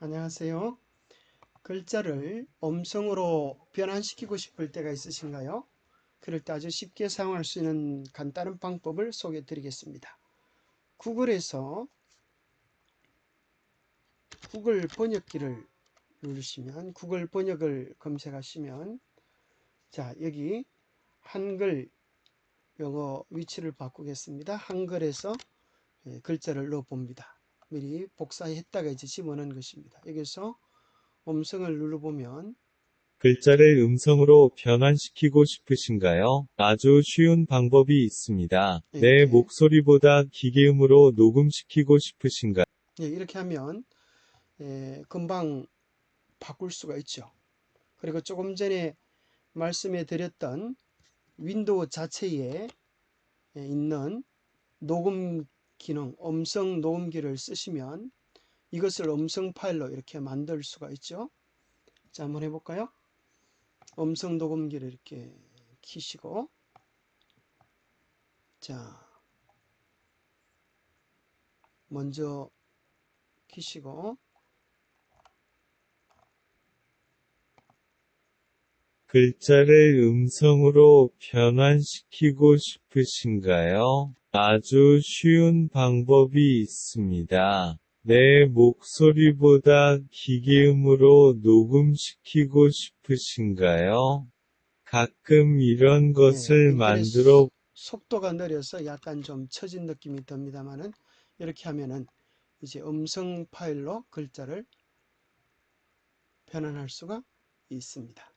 안녕하세요. 글자를 음성으로 변환시키고 싶을 때가 있으신가요? 그럴 때 아주 쉽게 사용할 수 있는 간단한 방법을 소개해 드리겠습니다. 구글에서 구글 번역기를 누르시면 구글 번역을 검색하시면 자 여기 한글 영어 위치를 바꾸겠습니다. 한글에서 예, 글자를 넣어 봅니다. 미리 복사했다가 이제 집어넣은 것입니다. 여기서 음성을 눌러보면 글자를 음성으로 변환시키고 싶으신가요? 아주 쉬운 방법이 있습니다. 네. 내 목소리보다 기계음으로 녹음시키고 싶으신가요? 예, 이렇게 하면 예, 금방 바꿀 수가 있죠. 그리고 조금 전에 말씀해 드렸던 윈도우 자체에 예, 있는 녹음 기능, 음성 녹음기를 쓰시면 이것을 음성 파일로 이렇게 만들 수가 있죠. 자, 한번 해볼까요? 음성 녹음기를 이렇게 키시고, 자, 먼저 키시고, 글자를 음성으로 변환시키고 싶으신가요? 아주 쉬운 방법이 있습니다. 내 목소리보다 기계음으로 녹음시키고 싶으신가요? 가끔 이런 것을 인터넷 만들어 속도가 느려서 약간 좀 처진 느낌이 듭니다만은 이렇게 하면은 이제 음성 파일로 글자를 변환할 수가 있습니다.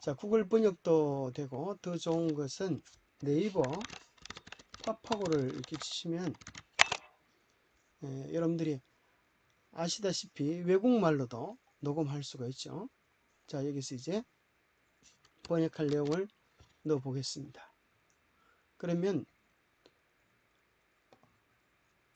자, 구글 번역도 되고 더 좋은 것은 네이버 파파고를 이렇게 치시면 예, 여러분들이 아시다시피 외국말로도 녹음할 수가 있죠. 자, 여기서 이제 번역할 내용을 넣어 보겠습니다. 그러면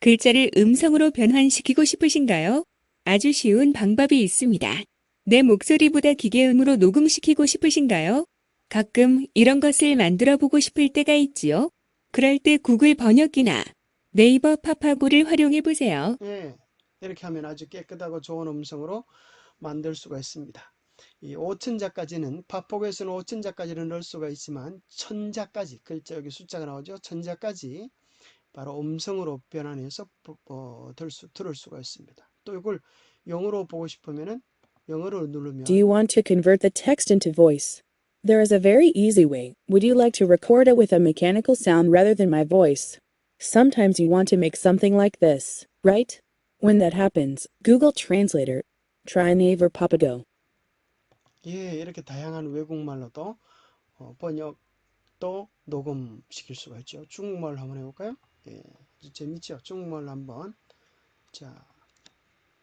글자를 음성으로 변환시키고 싶으신가요? 아주 쉬운 방법이 있습니다. 내 목소리보다 기계음으로 녹음시키고 싶으신가요? 가끔 이런 것을 만들어 보고 싶을 때가 있지요. 그럴 때 구글 번역기나 네이버 파파고를 활용해 보세요. 예, 이렇게 하면 아주 깨끗하고 좋은 음성으로 만들 수가 있습니다. 이 5천자까지는 파폭에서는 5천자까지는 넣을 수가 있지만 천자까지 글자 여기 숫자가 나오죠. 천자까지 바로 음성으로 변환해서 보- 어, 들 수, 들을 수가 있습니다. 또 이걸 영어로 보고 싶으면은 영어로 누르면 Do you want to convert the text into voice? There is a very easy way. Would you like to record it with a mechanical sound rather than my voice? Sometimes you want to make something like this, right? When that happens, Google Translator. Try Naver Papago. 예, 이렇게 다양한 외국말로도 어, 번역도 녹음시킬 수가 있죠. 중국말로 한번 해볼까요? 예, 아주 재밌죠. 중국말로 한번 자.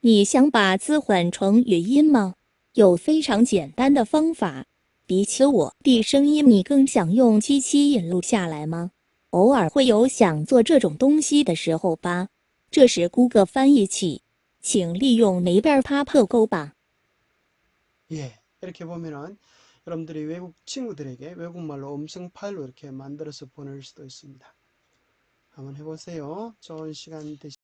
你想把字换成语音吗？有非常简单的方法。 比起我的声音，你更想用机器引录下来吗？偶尔会有想做这种东西的时候吧。这是 Google 翻译器，请利用那边 Papago 吧。 예, 이렇게 보면은 여러분들이 외국 친구들에게 외국말로 음성 파일로 이렇게 만들어서 보낼 수도 있습니다. 한번 해보세요. 좋은 시간 되시